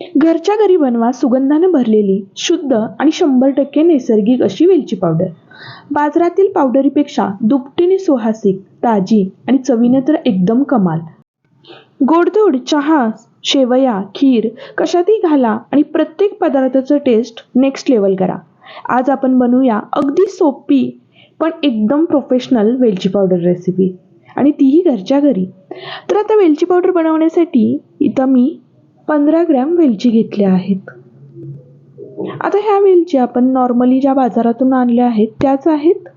घरच्या घरी बनवा सुगंधाने भरलेली शुद्ध आणि शंभर टक्के नैसर्गिक अशी वेलची पावडर. बाजारातील पावडरीपेक्षा दुपटीने सुहासिक ताजी आणि चवीने तर एकदम कमाल. गोडधोड चहा शेवया खीर कशातही घाला आणि प्रत्येक पदार्थाचं टेस्ट नेक्स्ट लेवल करा. आज आपण बनवूया अगदी सोपी पण एकदम प्रोफेशनल वेलची पावडर रेसिपी आणि तीही घरच्या घरी. तर आता वेलची पावडर बनवण्यासाठी इथं मी पंधरा ग्रॅम वेलची घेतल्या आहेत. आता ह्या वेलची आपण नॉर्मली ज्या बाजारातून आणल्या आहेत त्याच आहेत.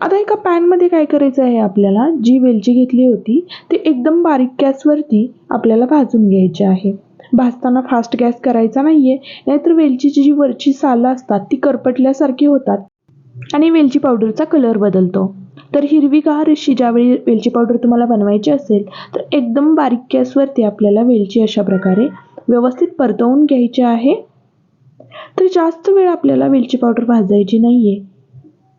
आता एका पॅनमध्ये काय करायचं आहे आपल्याला? जी वेलची घेतली होती ती एकदम बारीक गॅसवरती आपल्याला भाजून घ्यायची आहे. भाजताना फास्ट गॅस करायचा नाही आहे नाहीतर वेलचीची जी वरची सालं असतात ती करपटल्यासारखी होतात आणि वेलची पावडरचा कलर बदलतो. तर हिरवीगार अशी ज्यावेळी वेलची पावडर तुम्हाला बनवायची असेल तर एकदम बारीक गॅसवरती आपल्याला वेलची अशा प्रकारे व्यवस्थित परतवून घ्यायची आहे. तर जास्त वेळ आपल्याला वेलची पावडर भाजायची नाही आहे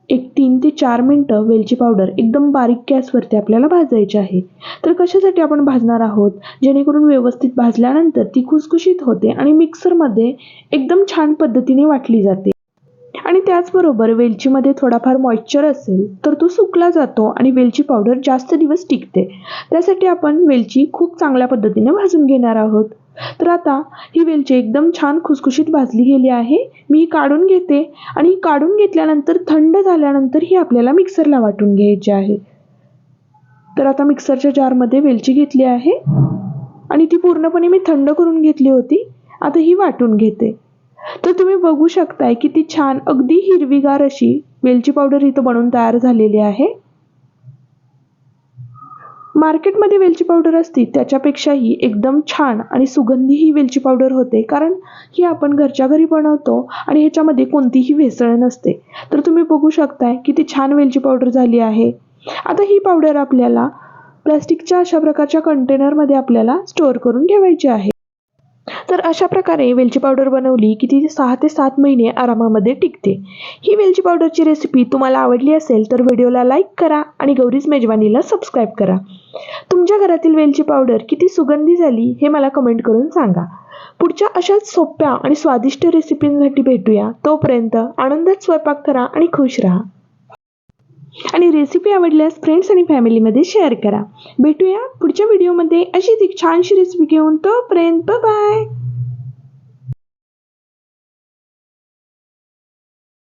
एक तीन ते चार मिनटं वेलची पावडर एकदम बारीक गॅसवरती आपल्याला भाजायची आहे. तर कशासाठी आपण भाजणार आहोत? जेणेकरून व्यवस्थित भाजल्यानंतर ती खुसखुशीत होते आणि मिक्सरमध्ये एकदम छान पद्धतीने वाटली जाते. आणि त्याचबरोबर वेलचीमध्ये थोडाफार मॉइश्चर असेल तर तो सुकला जातो आणि वेलची पावडर जास्त दिवस टिकते. त्यासाठी आपण वेलची खूप चांगल्या पद्धतीने भाजून घेणार आहोत. तर आता ही वेलची एकदम छान खुसखुशीत भाजली गेली आहे. मी ही काढून घेते आणि ही काढून घेतल्यानंतर थंड झाल्यानंतर ही आपल्याला मिक्सरला वाटून घ्यायची आहे. तर आता मिक्सरच्या जारमध्ये वेलची घेतली आहे आणि ती पूर्णपणे मी थंड करून घेतली होती. आता ही वाटून घेते. तर तुम्ही बघू शकताय किती छान अगदी हिरवीगार अशी वेलची पावडर इथं बनवून तयार झालेली आहे. मार्केटमध्ये वेलची पावडर असती त्याच्यापेक्षाही एकदम छान आणि सुगंधी ही वेलची पावडर होते. कारण ही आपण घरच्या घरी बनवतो आणि ह्याच्यामध्ये कोणतीही भेसळ नसते. तर तुम्ही बघू शकताय किती छान वेलची पावडर झाली आहे. आता ही पावडर आपल्याला प्लास्टिकच्या अशा प्रकारच्या कंटेनरमध्ये आपल्याला स्टोअर करून ठेवायची आहे. तर अशा प्रकारे वेलची पावडर बनवली की ती सहा ते सात महिने आरामामध्ये टिकते. ही वेलची पावडरची रेसिपी तुम्हाला आवडली असेल तर व्हिडिओला लाईक करा आणि गौरीज मेजवानीला सबस्क्राईब करा. तुमच्या घरातील वेलची पावडर किती सुगंधी झाली हे मला कमेंट करून सांगा. पुढच्या अशाच सोप्या आणि स्वादिष्ट रेसिपींसाठी भेटूया. तोपर्यंत आनंदात स्वयंपाक करा आणि खुश राहा. आणि रेसिपी आवडल्यास फ्रेंड्स आणि फॅमिलीमध्ये शेअर करा. भेटूया पुढच्या व्हिडिओमध्ये अशीच एक छानशी रेसिपी घेऊन तोपर्यंत बाय